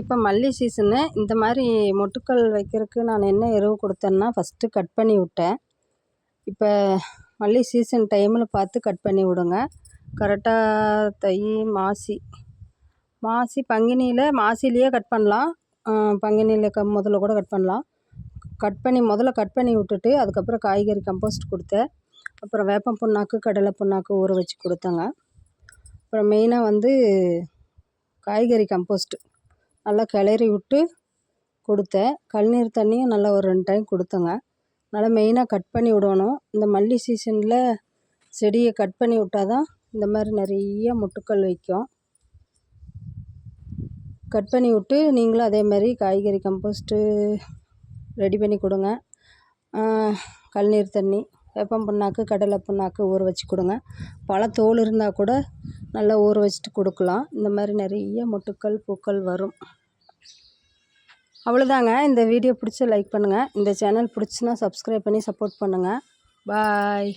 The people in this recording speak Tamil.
இப்போ மல்லி சீசனு இந்த மாதிரி மொட்டுக்கள் வைக்கிறதுக்கு நான் என்ன எருவு கொடுத்தேன்னா ஃபஸ்ட்டு கட் பண்ணி விட்டேன். இப்போ மல்லி சீசன் டைமில் பார்த்து கட் பண்ணி விடுங்க. கரெக்டாக தை மாசி. மாசி பங்குனியில் மாசிலேயே கட் பண்ணலாம். பங்குனியில் க முதல்ல கூட கட் பண்ணலாம். கட் பண்ணி முதல்ல கட் பண்ணி விட்டுட்டு அதுக்கப்புறம் காய்கறி கம்போஸ்ட் கொடுத்தேன். அப்புறம் வேப்பம் புண்ணாக்கு கடலை புண்ணாக்கு ஊற வச்சு கொடுத்தேங்க. அப்புறம் மெயினாக வந்து காய்கறி கம்போஸ்ட்டு நல்லா கிளறி விட்டு கொடுத்தேன். கழுநீர் தண்ணியும் நல்லா ஒரு ரெண்டு டைம் கொடுத்தேங்க. நல்லா மெயினாக கட் பண்ணி விடணும். இந்த மல்லி சீசனில் செடியை கட் பண்ணி விட்டால் தான் இந்த மாதிரி நிறைய முட்டுக்கள் வைக்கும். கட் பண்ணி விட்டு நீங்களும் அதே மாதிரி காய்கறி கம்போஸ்ட்டு ரெடி பண்ணி கொடுங்க. கழுநீர் தண்ணி வேப்பம் புண்ணாக்கு கடலை புண்ணாக்கு ஊற வச்சு கொடுங்க. பழத்தோல் இருந்தால் கூட நல்லா ஊற வச்சுட்டு கொடுக்கலாம். இந்த மாதிரி நிறைய மொட்டுக்கள் பூக்கள் வரும். அவ்வளோதாங்க. இந்த வீடியோ பிடிச்சி லைக் பண்ணுங்கள் இந்த சேனல் பிடிச்சின்னா சப்ஸ்கிரைப் பண்ணி சப்போர்ட் பண்ணுங்கள் பாய்